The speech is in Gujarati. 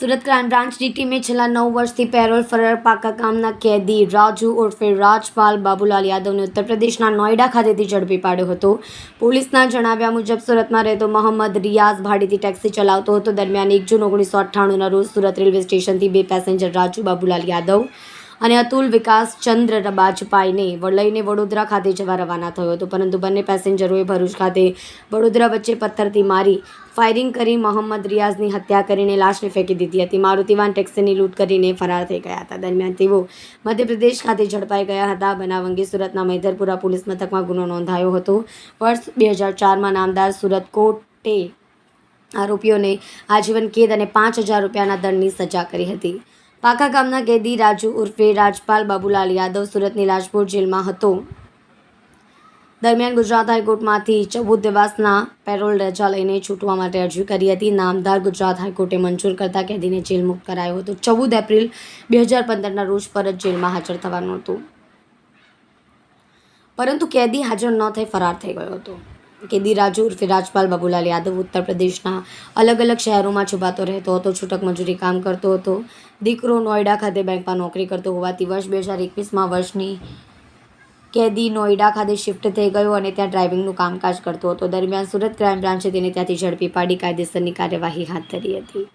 સુરત ક્રાઇમ બ્રાન્ચની ટીમે છેલ્લા નવ વર્ષથી પેરોલ ફરાર પાકા ગામના કેદી રાજુ ઉર્ફે રાજપાલ બાબુલાલ યાદવને ઉત્તર પ્રદેશના નોઈડા ખાતેથી ઝડપી પાડ્યો હતો. પોલીસના જણાવ્યા મુજબ, સુરતમાં રહેતો મોહમ્મદ રિયાઝ ભાડેથી ટેક્સી ચલાવતો હતો. દરમિયાન એક જૂન ઓગણીસો અઠ્ઠાણુંના રોજ સુરત રેલવે સ્ટેશનથી બે પેસેન્જર રાજુ બાબુલાલ યાદવ અને અતુલ વિકાસ ચંદ્ર બાજપાઈને લઈને વડોદરા ખાતે જવા રવાના થયો હતો. પરંતુ બંને પેસેન્જરોએ ભરૂચ ખાતે વડોદરા વચ્ચે પથ્થરથી મારી ફાયરિંગ કરી મોહમ્મદ રિયાઝની હત્યા કરીને લાશને ફેંકી દીધી હતી. મારુતિવાન ટેક્સીની લૂંટ કરીને ફરાર થઈ ગયા હતા. દરમિયાન તેઓ મધ્યપ્રદેશ ખાતે ઝડપાઈ ગયા હતા. બનાવ અંગે સુરતના મૈધરપુરા પોલીસ મથકમાં ગુનો નોંધાયો હતો. વર્ષ બે હજાર ચારમાં નામદાર સુરત કોર્ટે આરોપીઓને આજીવન કેદ અને પાંચ હજાર રૂપિયાના દંડની સજા કરી હતી. પાકા ગામના કેદી રાજુ ઉર્ફે રાજપાલ બાબુલાલ યાદવ સુરતની રાજપુર જેલમાં હતો. દરમિયાન ગુજરાત હાઈકોર્ટમાંથી ચૌદ દિવસના પેરોલ રજા લઈને છૂટવા માટે અરજી કરી હતી. નામદાર ગુજરાત હાઈકોર્ટે મંજૂર કરતા કેદીને જેલ મુક્ત કરાયો હતો. ચૌદ એપ્રિલ બે હજાર પંદરના રોજ પરત જેલમાં હાજર થવાનું હતું. પરંતુ કેદી હાજર ન થઈ, ફરાર થઈ ગયો હતો. કેદી રાજુ ઉર્ફે રાજપાલ બાબુલાલ યાદવ ઉત્તર પ્રદેશના અલગ અલગ શહેરોમાં છુપાતો રહેતો હતો, છૂટક મજૂરી કામ કરતો હતો. દીકરો નોઈડા ખાતે બેંકમાં નોકરી કરતો હોવાથી વર્ષ બે હજાર એકવીસમાં વર્ષની કેદી નોઈડા ખાતે શિફ્ટ થઈ ગયો અને ત્યાં ડ્રાઇવિંગનું કામકાજ કરતો હતો. દરમિયાન સુરત ક્રાઇમ બ્રાન્ચે તેને ત્યાંથી ઝડપી પાડી કાયદેસરની કાર્યવાહી હાથ ધરી હતી.